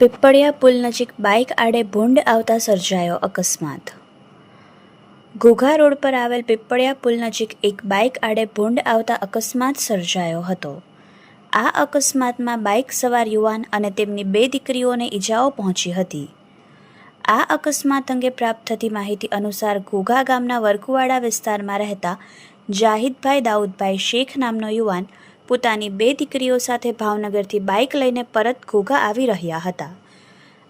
પીપળિયા પુલ નજીક બાઇક આડે ભૂંડ આવતા સર્જાયો અકસ્માત ઘોઘા રોડ પર આવેલ પીપળિયા પુલ નજીક એક બાઇક આડે ભૂંડ આવતા અકસ્માત સર્જાયો હતો આ અકસ્માતમાં બાઇક સવાર યુવાન અને તેમની બે દીકરીઓને ઈજાઓ પહોંચી હતી આ અકસ્માત અંગે પ્રાપ્ત થતી માહિતી અનુસાર ઘોઘા ગામના વરકુવાડા વિસ્તારમાં રહેતા જાહિદભાઈ દાઉદભાઈ શેખ નામનો યુવાન પોતાની બે દીકરીઓ સાથે ભાવનગરથી બાઇક લઈને પરત ઘોઘા આવી રહ્યા હતા.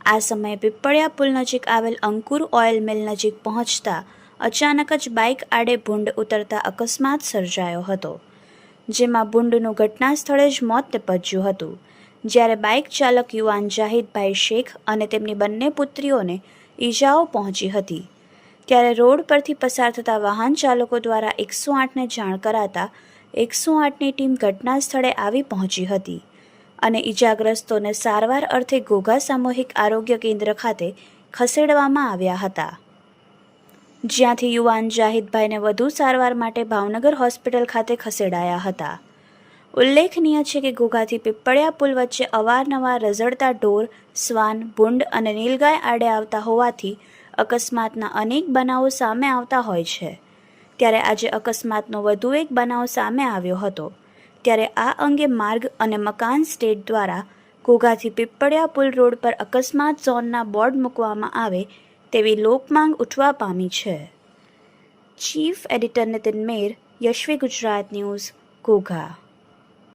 આ સમયે પીપળિયા પુલ નજીક આવેલ અંકુર ઓઇલ મિલ નજીક પહોંચતા અચાનક જ બાઇક આડે ભૂંડ ઉતરતા અકસ્માત સર્જાયો હતો, જેમાં ભૂંડનું ઘટના સ્થળે જ મોત નિપજ્યું હતું. જ્યારે બાઇક ચાલક યુવાન જાહિદભાઈ શેખ અને તેમની બંને પુત્રીઓને ઈજાઓ પહોંચી હતી. ત્યારે રોડ પરથી પસાર થતા વાહન ચાલકો દ્વારા એકસો આઠને જાણ કરાતા એકસો આઠની ટીમ ઘટના સ્થળે આવી પહોંચી હતી અને ઈજાગ્રસ્તોને સારવાર અર્થે ઘોઘા સામૂહિક આરોગ્ય કેન્દ્ર ખાતે ખસેડવામાં આવ્યા હતા. જ્યાંથી યુવાન જાહિદભાઈને વધુ સારવાર માટે ભાવનગર હોસ્પિટલ ખાતે ખસેડાયા હતા. ઉલ્લેખનીય છે કે ઘોઘાથી પીપળિયા પુલ વચ્ચે અવારનવાર રઝળતા ઢોર, શ્વાન, ભૂંડ અને નીલગાય આડે આવતા હોવાથી અકસ્માતના અનેક બનાવો સામે આવતા હોય છે. ત્યારે આજે અકસ્માતનો વધુ એક બનાવ સામે આવ્યો હતો. ત્યારે આ અંગે માર્ગ અને મકાન સ્ટેટ દ્વારા ઘોઘાથી પીપળિયા પુલ રોડ પર અકસ્માત ઝોનના બોર્ડ મૂકવામાં આવે તેવી લોકમાંગ ઉઠવા પામી છે. Chief editor Nitin Mer Yashvi Gujarat news, Ghogha.